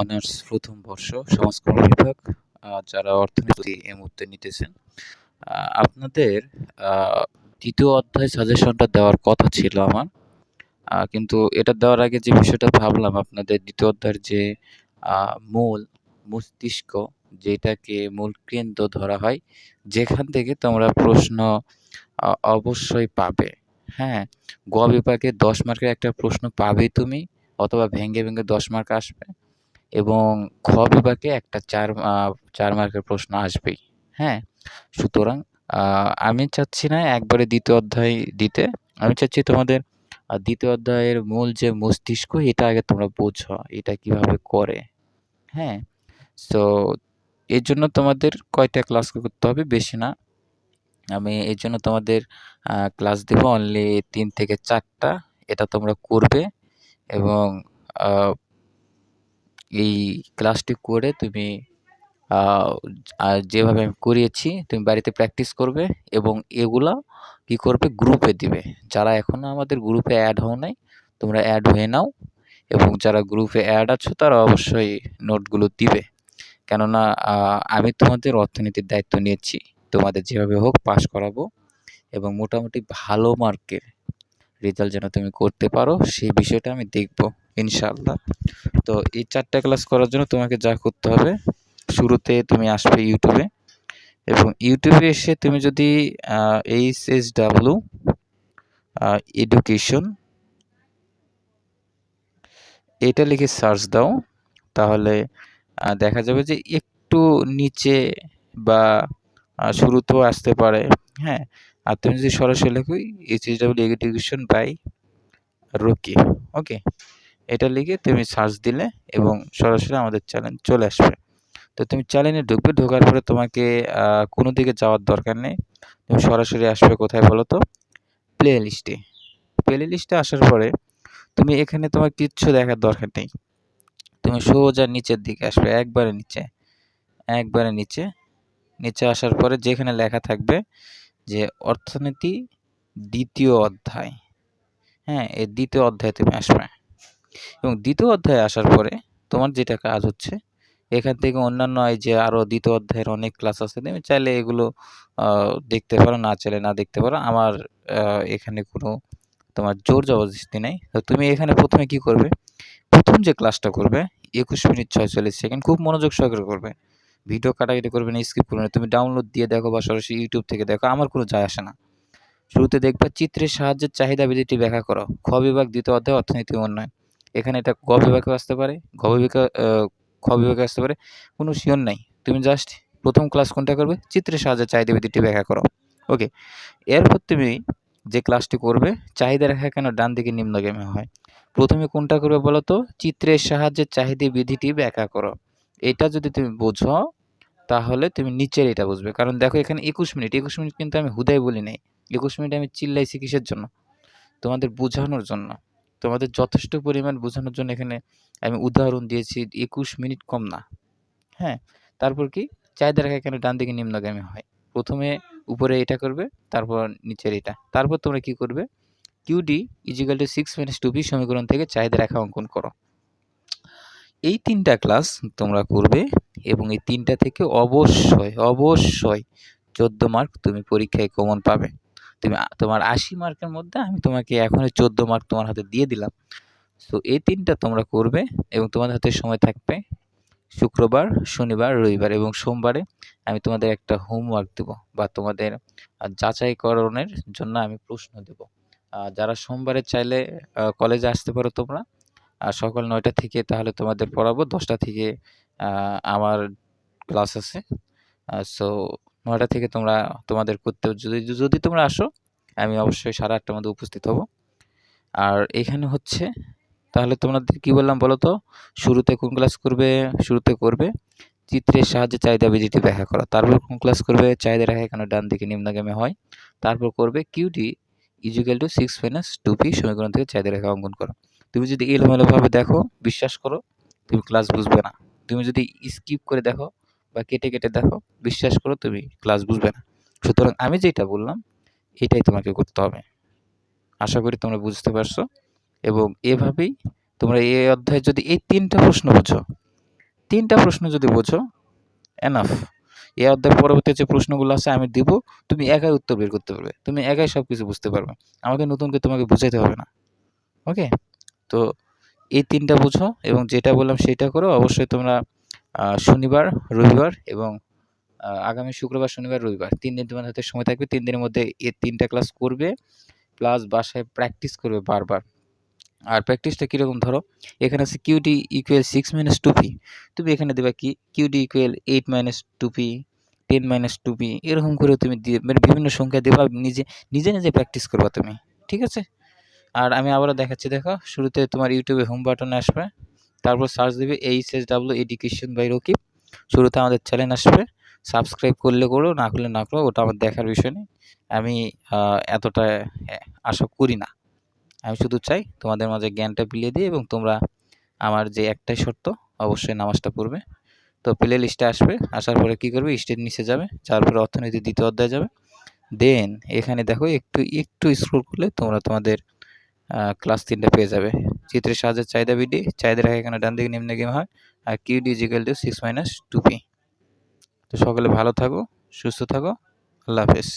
Honours প্রথম বর্ষ সমাজকর্ম বিভাগ যারা অর্থনীতি এই মুহূর্তে নিতেছেন। আপনাদের তৃতীয় অধ্যায় সাজেশনটা দেওয়ার কথা ছিল আমার। কিন্তু এটা দেওয়ার আগে যে বিষয়টা ভাবলাম, আপনাদের দ্বিতীয় অধ্যায়ের যে মূল মস্তিষ্ক, যেটাকে মূল কেন্দ্র ধরা হয়, যেখান থেকে তোমরা প্রশ্ন অবশ্যই পাবে। হ্যাঁ গ বিভাগে দশ মার্কের একটা প্রশ্ন পাবে তুমি। অথবা ভেঙ্গে ভেঙ্গে দশ মার্ক আসবে এবং খ বিভাগে একটা চার চার মার্কের প্রশ্ন আসবেই। হ্যাঁ? সুতরাং আমি চাচ্ছি না একবারে দ্বিতীয় অধ্যায় দিতে। আমি চাচ্ছি তোমাদের দ্বিতীয় অধ্যায়ের মূল যে মস্তিষ্ক, এটা আগে তোমরা বোঝো, এটা কীভাবে করে। হ্যাঁ? সো এর জন্য তোমাদের কয়টা ক্লাস করতে হবে? বেশি না। আমি এই জন্য তোমাদের ক্লাস দেবো অনলি তিন থেকে চারটা। এটা তোমরা করবে। এবং এই ক্লাসটি করে তুমি যেভাবে আমি করিয়েছি, তুমি বাড়িতে প্র্যাকটিস করবে এবং এগুলা কি করবে? গ্রুপে দিবে। যারা এখনও আমাদের গ্রুপে অ্যাড হও নাই, তোমরা অ্যাড হয়ে নাও এবং যারা গ্রুপে অ্যাড আছো, তারা অবশ্যই নোটগুলো দিবে। কেননা আমি তোমাদের অর্থনীতির দায়িত্ব নিয়েছি। তোমাদের যেভাবে হোক পাশ করাবো এবং মোটামুটি ভালো মার্কের রেজাল্ট যেন তুমি করতে পারো, সেই বিষয়টা আমি দেখব, ইনশাআল্লাহ। তো এই চারটা ক্লাস করার জন্য তোমাকে যা করতে হবে, শুরুতে তুমি আসবে ইউটিউবে এবং ইউটিউবে এসে তুমি যদি এইচ এস ডাব্লু এডুকেশন এটা লিখে সার্চ দাও, তাহলে দেখা যাবে যে একটু নিচে বা শুরুতেও আসতে পারে হ্যাঁ? আর তুমি যদি সরাসরি লেখো H S W education by Rocky okay এটা লিখে তুমি সার্চ দিলে এবং সরাসরি আমাদের চ্যানেল চলে আসবে। তো তুমি চ্যানেলে ঢুকবে, ঢোকার পরে তোমাকে কোনো দিকে যাওয়ার দরকার নেই। তুমি সরাসরি আসবে কোথায় বলো তো? প্লে লিস্টে প্লে লিস্টে আসার পরে তুমি এখানে তোমার কিচ্ছু দেখার দরকার নেই। তুমি সোজা নিচের দিকে আসবে, একবারে নিচে একবারে নিচে। নিচে আসার পরে যেখানে লেখা থাকবে যে অর্থনীতি দ্বিতীয় অধ্যায়। হ্যাঁ এই দ্বিতীয় অধ্যায় তুমি আসবে। এবং দ্বিতীয় অধ্যায়ে আসার পরে তোমার যেটা কাজ হচ্ছে, এখান থেকে অন্যান্য যে আরও দ্বিতীয় অধ্যায়ের অনেক ক্লাস আছে, তুমি চাইলে এগুলো দেখতে পারো, না চাইলে না দেখতে পারো। আমার এখানে কোনো তোমার জোর জবরদস্তি নেই। তো তুমি এখানে প্রথমে কি করবে? প্রথম যে ক্লাসটা করবে, একুশ মিনিট ছয়চল্লিশ সেকেন্ড, খুব মনোযোগ সহকারে করবে। ভিডিও কাটাকাটি করবে না স্কিপ করবে না। তুমি ডাউনলোড দিয়ে দেখো বা সরাসরি ইউটিউব থেকে দেখো, আমার কোনো যায় আসে না। শুরুতে দেখবে চিত্রের সাহায্যে চাহিদা বিধিটি ব্যাখ্যা করো। খ বিভাগ দ্বিতীয় অধ্যায়, অর্থনীতি উন্নয়ন। এখানে এটা গ বিভাগে আসতে পারে, ঘ বিভাগে খ বিভাগে আসতে পারে, কোনো শিওর নাই। তুমি জাস্ট প্রথম ক্লাস কোনটা করবে? চিত্রের সাহায্যে চাহিদা বিধিটি ব্যাখ্যা করো। ওকে এরপর তুমি যে ক্লাসটি করবে, চাহিদা রেখা কেন ডান দিকে নিম্নগামী হয়? প্রথমে কোনটা করবে বলো তো? চিত্রের সাহায্যে চাহিদা বিধিটি ব্যাখ্যা করো। এটা যদি তুমি বোঝো, তাহলে তুমি নিচের এটা বুঝবে। কারণ দেখো এখানে একুশ মিনিট একুশ মিনিট কিন্তু আমি হুদাই বলি নাই। একুশ মিনিট আমি চিল্লাইছি কিসের জন্য? তোমাদের বোঝানোর জন্য। তোমাদের যথেষ্ট পরিমাণ বোঝানোর জন্য এখানে আমি উদাহরণ দিয়েছি, একুশ মিনিট কম না। হ্যাঁ তারপর কি? চাহিদা রেখা এখানে ডান দিকে নিম্নগামী হয়? প্রথমে উপরে এটা করবে, তারপর নিচের এটা। তারপর তোমরা কি করবে? Q D equal two six minus two B সমীকরণ থেকে চাহিদা রেখা অঙ্কন করো। এই তিনটা ক্লাস তোমরা করবে এবং এই তিনটা থেকে অবশ্যই অবশ্যই চোদ্দ মার্ক তুমি পরীক্ষায় কমন পাবে। তুমি তোমার আশি মার্কের মধ্যে আমি তোমাকে এখনই চোদ্দ মার্ক তোমার হাতে দিয়ে দিলাম। তো এই তিনটা তোমরা করবে এবং তোমাদের হাতে সময় থাকবে শুক্রবার, শনিবার, রবিবার এবং সোমবারে আমি তোমাদের একটা হোমওয়ার্ক দেব বা তোমাদের যাচাইকরণের জন্য আমি প্রশ্ন দেব। যারা সোমবারে চাইলে কলেজে আসতে পারো তোমরা। সকাল নয়টা থেকে তাহলে তোমাদের পড়াবো, দশটা থেকে আমার ক্লাস আছে। সো নয়টা থেকে তোমরা, তোমাদের করতে, যদি যদি তোমরা আসো, আমি অবশ্যই সাড়ে আটটার মধ্যে উপস্থিত হব। আর এখানে হচ্ছে, তাহলে তোমাদের কি বললাম বলো তো শুরুতে কোন ক্লাস করবে, শুরুতে করবে, চিত্রের সাহায্যে চাহিদা বিজিটি ব্যাখ্যা করা। তারপর কোন ক্লাস করবে, চাহিদা রেখা এখানে ডান দিকে নিম্নগামী হয়। তারপর করবে Q D equal two six minus two P সমীকরণ থেকে চাহিদা রেখা অঙ্কন করো। তুমি যদি এলোমেলোভাবে দেখো, বিশ্বাস করো, তুমি ক্লাস বুঝবে না। তুমি যদি স্কিপ করে দেখো বা কেটে কেটে দেখো, বিশ্বাস করো, তুমি ক্লাস বুঝবে না। সুতরাং আমি যেটা বললাম, এটাই তোমাকে করতে হবে। আশা করি তোমরা বুঝতে পারছ। এবং এভাবেই তোমরা এই অধ্যায়ে যদি এই তিনটা প্রশ্ন বোঝো, তিনটা প্রশ্ন যদি বোঝো এনাফ এই অধ্যায় পরবর্তী যে প্রশ্নগুলো আছে, আমি দিব, তুমি একাই উত্তর বের করতে পারবে। তুমি একাই সব কিছু বুঝতে পারবে। আমাকে নতুন করে তোমাকে বুঝাইতে হবে না। ওকে তো এই তিনটা বুঝো এবং যেটা বললাম সেটা করো। অবশ্যই তোমরা শনিবার, রবিবার এবং আগামী শুক্রবার, শনিবার, রবিবার। তিন দিন তোমার হাতে সময় থাকবে। তিন দিনের মধ্যে এই তিনটা ক্লাস করবে প্লাস বাসায় প্র্যাকটিস করবে বারবার। আর প্র্যাকটিসটা কীরকম ধরো? এখানে আছে Q D equal six minus two P তুমি এখানে দেবা কি? Q D equal eight minus two P ten minus two P এরকম করে তুমি দিয়ে মানে বিভিন্ন সংখ্যা দেবা নিজে নিজে নিজে প্র্যাকটিস করবা তুমি। ঠিক আছে? আর আমি আবারও দেখাচ্ছি, দেখো, শুরুতে তোমার ইউটিউবে হোম বাটন আসবে, তারপর সার্চ দেবে H S W education by Rakib শুরুতে আমাদের চ্যানেল আসবে সাবস্ক্রাইব করলে করো, না করলে না করো, ওটা আমার দেখার বিষয় নেই। আমি এতটা আশা করি না। আমি শুধু চাই তোমাদের মাঝে জ্ঞানটা বিলিয়ে দিই এবং তোমরা আমার যে একটাই শর্ত, অবশ্যই নামাজটা পড়বে। তো প্লে লিস্টে আসবে, আসার পরে কী করবে? স্টেট নিচে যাবে যার পরে অর্থনীতি দ্বিতীয় অধ্যায় যাবে। দেন এখানে দেখো একটু একটু স্ক্রোল করলে তোমরা তোমাদের ক্লাস তিনটা পেয়ে যাবে। চিত্রের সাহায্যে চাহিদা বিডি চাহিদা রেখা এখানে ডান দিকে নিম্ন গেম হয়, আর Q D equal two six minus two P তো সকলে ভালো থাকো, সুস্থ থাকো, আল্লাহ হাফেজ।